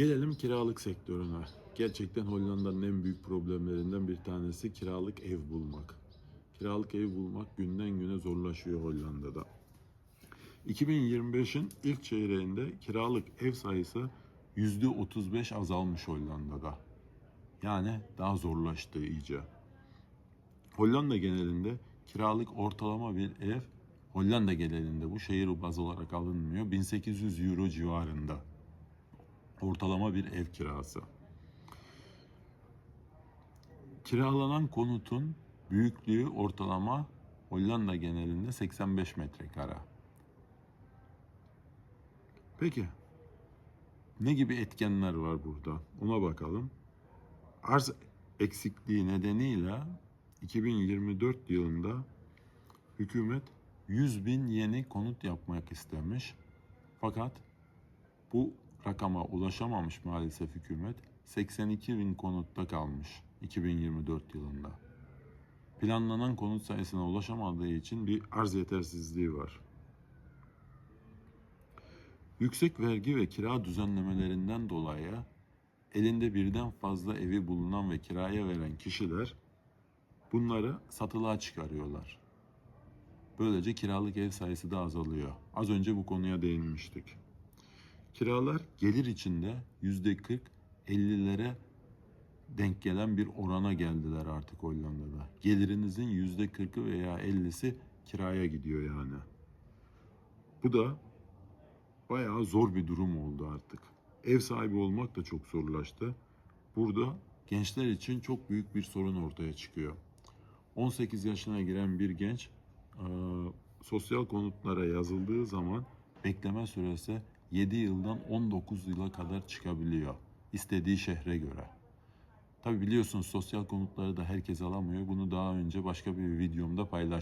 Gelelim kiralık sektörüne. Gerçekten Hollanda'nın en büyük problemlerinden bir tanesi kiralık ev bulmak. Kiralık ev bulmak günden güne zorlaşıyor Hollanda'da. 2025'in ilk çeyreğinde kiralık ev sayısı %35 azalmış Hollanda'da. Yani daha zorlaştı iyice. Hollanda genelinde kiralık ortalama bir ev Hollanda genelinde bu şehir baz olarak alınmıyor. 1800 euro civarında. Ortalama bir ev kirası. Kiralanan konutun büyüklüğü ortalama Hollanda genelinde 85 metrekare. Peki ne gibi etkenler var burada? Ona bakalım. Arz eksikliği nedeniyle 2024 yılında hükümet 100 bin yeni konut yapmak istemiş. Fakat bu rakama ulaşamamış maalesef hükümet. 82 bin konutta kalmış 2024 yılında. Planlanan konut sayısına ulaşamadığı için bir arz yetersizliği var. Yüksek vergi ve kira düzenlemelerinden dolayı elinde birden fazla evi bulunan ve kiraya veren kişiler bunları satılığa çıkarıyorlar. Böylece kiralık ev sayısı da azalıyor. Az önce bu konuya değinmiştik. Kiralar gelir içinde yüzde 40 50'lere denk gelen bir orana geldiler artık Hollanda'da. Gelirinizin yüzde 40'ı veya 50'si kiraya gidiyor yani. Bu da bayağı zor bir durum oldu artık. Ev sahibi olmak da çok zorlaştı. Burada gençler için çok büyük bir sorun ortaya çıkıyor. 18 yaşına giren bir genç e, sosyal konutlara yazıldığı zaman bekleme süresi 7 yıldan 19 yıla kadar çıkabiliyor. istediği şehre göre. Tabi biliyorsunuz sosyal konutları da herkes alamıyor. Bunu daha önce başka bir videomda paylaşmıştım.